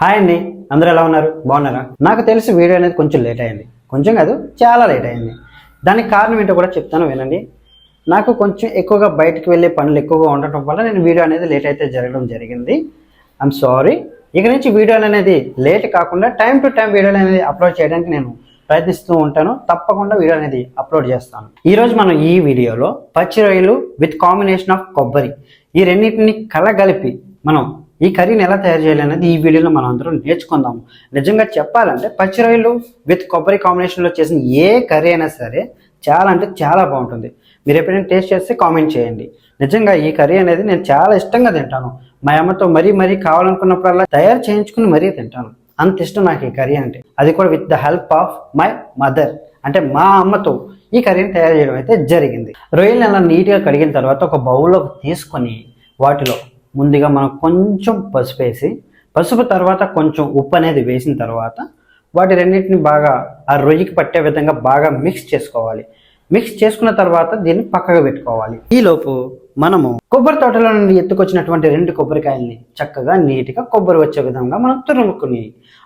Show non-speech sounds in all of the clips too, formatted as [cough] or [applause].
Hi అండి అందరూ ఎలా ఉన్నారు? బాగున్నారా? నాకు తెలిసి వీడియో అనేది కొంచెం లేట్ అయింది. కొంచెం కాదు చాలా లేట్ అయింది. దానికి కారణం ఏంటో కూడా చెప్తాను వినండి. నాకు కొంచెం ఎక్కువగా బయటకు వెళ్ళే పనులు ఎక్కువగా ఉండటం వల్ల నేను వీడియో అనేది లేట్ అయితే జరగడం జరిగింది. ఐఎమ్ సారీ ఇక నుంచి వీడియోలు అనేది లేట్ కాకుండా టైం టు టైం వీడియోలు అనేది అప్లోడ్ చేయడానికి నేను ప్రయత్నిస్తూ ఉంటాను. తప్పకుండా వీడియో అనేది అప్లోడ్ చేస్తాను. ఈరోజు మనం ఈ వీడియోలో పచ్చి రొయ్యలు విత్ కాంబినేషన్ ఆఫ్ కొబ్బరి ఈ రెండింటిని కలగలిపి మనం ఈ కర్రీని ఎలా తయారు చేయాలనేది ఈ వీడియోలో మనం అందరం నేర్చుకుందాం నిజంగా చెప్పాలంటే పచ్చి రొయ్యలు విత్ కొబ్బరి కాంబినేషన్లో చేసిన ఏ కర్రీ అయినా సరే చాలా అంటే చాలా బాగుంటుంది. మీరు ఎప్పుడైనా టేస్ట్ చేస్తే కామెంట్ చేయండి. నిజంగా ఈ కర్రీ అనేది నేను చాలా ఇష్టంగా తింటాను. మా అమ్మతో మరీ మరీ కావాలనుకున్నప్పుడల్లా తయారు చేయించుకుని మరీ తింటాను. అంత ఇష్టం నాకు ఈ కర్రీ అంటే. అది కూడా with the help of my mother అంటే మా అమ్మతో ఈ కర్రీని తయారు చేయడం అయితే జరిగింది. రొయ్యలు అలా నీట్గా కడిగిన తర్వాత ఒక బౌల్లోకి తీసుకొని వాటిలో ముందుగా మనం కొంచెం పసుపు వేసి పసుపు తర్వాత కొంచెం ఉప్పు అనేది వేసిన తర్వాత వాటి రెండింటిని బాగా ఆ రొయ్యకి పట్టే విధంగా బాగా మిక్స్ చేసుకోవాలి. మిక్స్ చేసుకున్న తర్వాత దీన్ని పక్కగా పెట్టుకోవాలి. ఈలోపు మనము కొబ్బరి తోటలో నుండి ఎత్తుకొచ్చినటువంటి రెండు కొబ్బరికాయల్ని చక్కగా నీట్గా కొబ్బరి వచ్చే విధంగా మనం తురుముకుని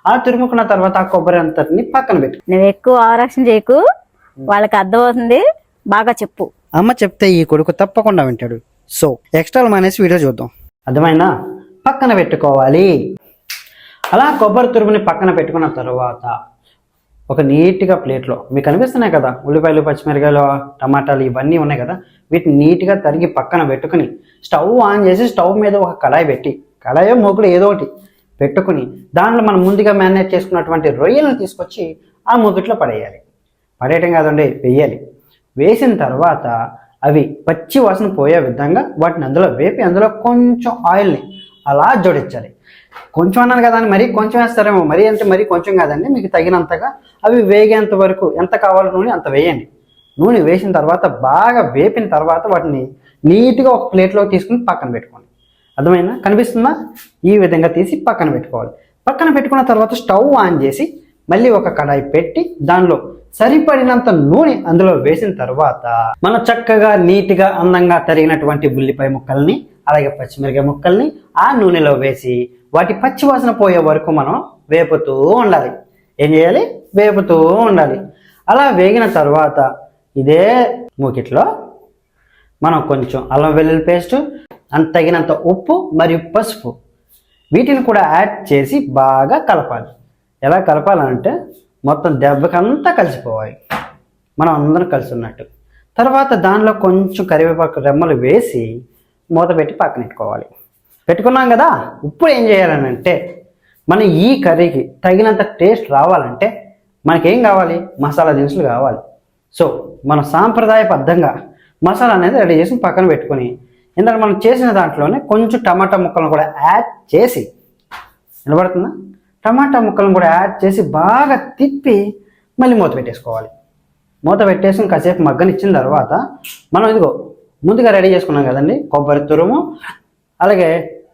ఆ తురుముకున్న తర్వాత ఆ కొబ్బరి అంతటిని పక్కన పెట్టు. నువ్వు ఎక్కువ ఆరక్షణ చేయకు. వాళ్ళకి అర్థమవుతుంది. బాగా చెప్పు. అమ్మ చెప్తే ఈ కొడుకు తప్పకుండా వింటాడు. సో ఎక్స్ట్రా మానేసి వీడియో చూద్దాం. అర్థమైనా పక్కన పెట్టుకోవాలి. అలా కొబ్బరి తురుముని పక్కన పెట్టుకున్న తర్వాత ఒక నీట్గా ప్లేట్లో మీకు కనిపిస్తున్నాయి కదా ఉల్లిపాయలు పచ్చిమిరకాయలు టమాటాలు ఇవన్నీ ఉన్నాయి కదా వీటిని నీట్గా తరిగి పక్కన పెట్టుకుని స్టవ్ ఆన్ చేసి స్టవ్ మీద ఒక కళాయి పెట్టి కళాయో మొగుడు ఏదో ఒకటి పెట్టుకుని దాంట్లో మనం ముందుగా మ్యారినేట్ చేసుకున్నటువంటి రొయ్యలను తీసుకొచ్చి ఆ మూకిట్లో పడేయాలి. పడేయటం కాదండి వేయాలి. వేసిన తర్వాత అవి పచ్చి వాసన పోయే విధంగా వాటిని అందులో వేపి అందులో కొంచెం ఆయిల్ని అలా జోడించాలి. కొంచెం అన్నాను కదా అని మరీ కొంచెం వేస్తారేమో మరీ అంటే మరీ కొంచెం కాదండి మీకు తగినంతగా అవి వేగేంత వరకు ఎంత కావాలో నూనె అంత వేయండి. నూనె వేసిన తర్వాత బాగా వేపిన తర్వాత వాటిని నీట్గా ఒక ప్లేట్లో తీసుకుని పక్కన పెట్టుకోండి. అర్థమైనా కనిపిస్తుందా? ఈ విధంగా తీసి పక్కన పెట్టుకోవాలి. పక్కన పెట్టుకున్న తర్వాత స్టవ్ ఆన్ చేసి మళ్ళీ ఒక కడాయి పెట్టి దానిలో సరిపడినంత నూనె అందులో వేసిన తర్వాత మనం చక్కగా నీట్గా అందంగా తరిగినటువంటి ఉల్లిపాయ ముక్కల్ని అలాగే పచ్చిమిరకాయ ముక్కల్ని ఆ నూనెలో వేసి వాటి పచ్చి వాసన పోయే వరకు మనం వేపుతూ ఉండాలి. ఏం చేయాలి? వేపుతూ ఉండాలి. అలా వేగిన తర్వాత ఇదే మూకిట్లో మనం కొంచెం అల్లం వెల్లుల్లి పేస్ట్ అంత తగినంత ఉప్పు మరియు పసుపు. వీటిని కూడా యాడ్ చేసి బాగా కలపాలి. ఎలా కలపాలంటే మొత్తం దెబ్బకంతా కలిసిపోవాలి. మనం అందరం కలిసి ఉన్నట్టు తర్వాత దానిలో కొంచెం కరివేపాకు రెమ్మలు వేసి మూత పెట్టి పక్కన పెట్టుకోవాలి పెట్టుకున్నాం కదా? ఇప్పుడు ఏం చేయాలని అంటే మన ఈ కర్రీకి తగినంత టేస్ట్ రావాలంటే మనకేం కావాలి? మసాలా దినుసులు కావాలి. సో మన సాంప్రదాయబద్ధంగా మసాలా అనేది రెడీ చేసి పక్కన పెట్టుకొని ఇందాక మనం చేసిన దాంట్లోనే కొంచెం టమాటా ముక్కలను కూడా యాడ్ చేసి నిలబడుతుందా టమాటా ముక్కలను కూడా యాడ్ చేసి బాగా తిప్పి మళ్ళీ మూత పెట్టేసుకోవాలి. మూత పెట్టేసి కాసేపు మగ్గనిచ్చిన తర్వాత మనం ఇదిగో ముందుగా రెడీ చేసుకున్నాం కదండి కొబ్బరి తురుము అలాగే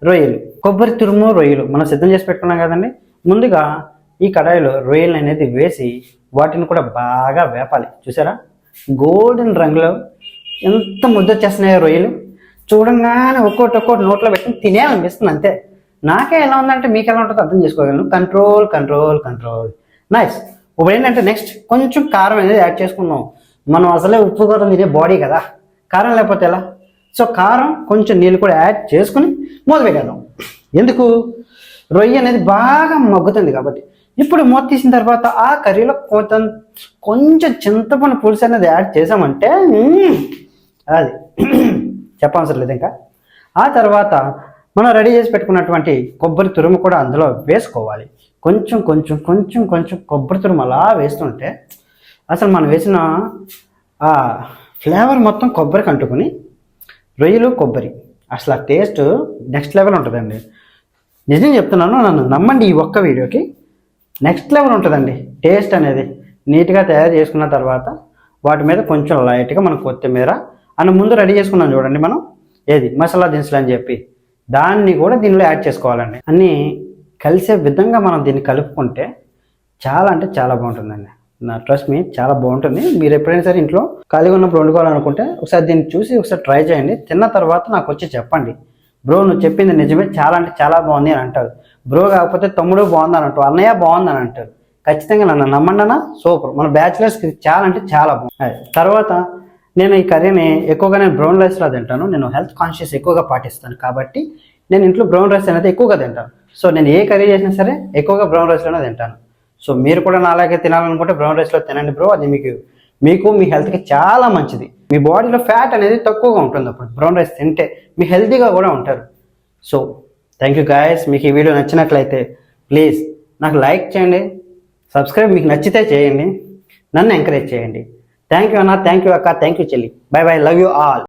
రొయ్యలు. కొబ్బరి తురుము రొయ్యలు మనం సిద్ధం చేసి పెట్టుకున్నాం కదండి. ముందుగా ఈ కడాయిలో రొయ్యలు అనేది వేసి వాటిని కూడా బాగా వేపాలి. చూసారా? గోల్డెన్ రంగులో ఎంత ముద్ద చేస్తున్నాయో రొయ్యలు. చూడంగానే ఒక్కోటి ఒక్కోటి నోట్లో పెట్టుకుని తినేయాలనిపిస్తుంది అంతే. నాకే ఎలా ఉందంటే మీకు ఎలా ఉంటుందో అర్థం చేసుకోగలను. కంట్రోల్ కంట్రోల్ కంట్రోల్ నైస్ ఇప్పుడు ఏంటంటే నెక్స్ట్ కొంచెం కారం అనేది యాడ్ చేసుకున్నాం మనం అసలే ఉప్పు కారం తినే బాడీ కదా. కారం లేకపోతే ఎలా? సో కారం కొంచెం నీళ్ళు కూడా యాడ్ చేసుకుని మొదలుపెట్టేద్దాం ఎందుకు? రొయ్య అనేది బాగా మగ్గుతుంది కాబట్టి. ఇప్పుడు మూత తీసిన తర్వాత ఆ కర్రీలో కొంత కొంచెం చింతపండు పులుసు అనేది యాడ్ చేసామంటే అది. [clears throat] చెప్పవసరం లేదు ఇంకా. ఆ తర్వాత మనం రెడీ చేసి పెట్టుకున్నటువంటి కొబ్బరి తురుము కూడా అందులో వేసుకోవాలి. కొంచెం కొంచెం కొంచెం కొంచెం కొబ్బరి తురుము అలా వేస్తుంటే అసలు మనం వేసిన ఆ ఫ్లేవర్ మొత్తం కొబ్బరికి అంటుకుని రొయ్యలు కొబ్బరి. అసలు ఆ టేస్ట్ నెక్స్ట్ లెవెల్ ఉంటుందండి. నిజం చెప్తున్నాను నన్ను నమ్మండి ఈ ఒక్క వీడియోకి. నెక్స్ట్ లెవెల్ ఉంటుందండి టేస్ట్ అనేది. నీట్గా తయారు చేసుకున్న తర్వాత వాటి మీద కొంచెం లైట్గా మనం కొత్తిమీర. అని ముందు రెడీ చేసుకున్నాం చూడండి మనం. ఏది? మసాలా దినుసులు అని చెప్పి. దాన్ని కూడా దీనిలో యాడ్ చేసుకోవాలండి. అన్నీ కలిసే విధంగా మనం దీన్ని కలుపుకుంటే చాలా అంటే చాలా బాగుంటుందండి. నా ట్రస్ట్ మీ చాలా బాగుంటుంది. మీరు ఎప్పుడైనా సరే ఇంట్లో ఖాళీగా ఉన్నప్పుడు వండుకోవాలనుకుంటే ఒకసారి దీన్ని చూసి ఒకసారి ట్రై చేయండి. తిన్న తర్వాత నాకు వచ్చి చెప్పండి. బ్రో నువ్వు చెప్పింది నిజమే చాలా అంటే చాలా బాగుంది అని అంటారు. బ్రో కాకపోతే తమ్ముడు బాగుంది అని అంటారు. అన్నయ్య బాగుంది అని అంటారు. ఖచ్చితంగా నన్ను నమ్మండనా సూపర్. మన బ్యాచిలర్స్కి చాలా అంటే చాలా బాగుంది. తర్వాత నేను ఈ కర్రీని ఎక్కువగా నేను బ్రౌన్ రైస్లో తింటాను. నేను హెల్త్ కాన్షియస్ ఎక్కువగా పాటిస్తాను కాబట్టి నేను ఇంట్లో బ్రౌన్ రైస్ అనేది ఎక్కువగా తింటాను. సో నేను ఏ కర్రీ చేసినా సరే ఎక్కువగా బ్రౌన్ రైస్లోనే తింటాను. సో మీరు కూడా నా అలాగే తినాలనుకుంటే బ్రౌన్ రైస్లో తినండి బ్రో అది మీకు మీకు మీ హెల్త్కి చాలా మంచిది. మీ బాడీలో ఫ్యాట్ అనేది తక్కువగా ఉంటుంది అప్పుడు. బ్రౌన్ రైస్ తింటే మీ హెల్తీగా కూడా ఉంటారు. సో థ్యాంక్ యూ గాయస్ మీకు ఈ వీడియో నచ్చినట్లయితే ప్లీజ్ నాకు లైక్ చేయండి. సబ్స్క్రైబ్ మీకు నచ్చితే చేయండి. నన్ను ఎంకరేజ్ చేయండి. థ్యాంక్ యూ అన్న థ్యాంక్ యూ అక్క థ్యాంక్ యూ చెల్లి bye bye love you all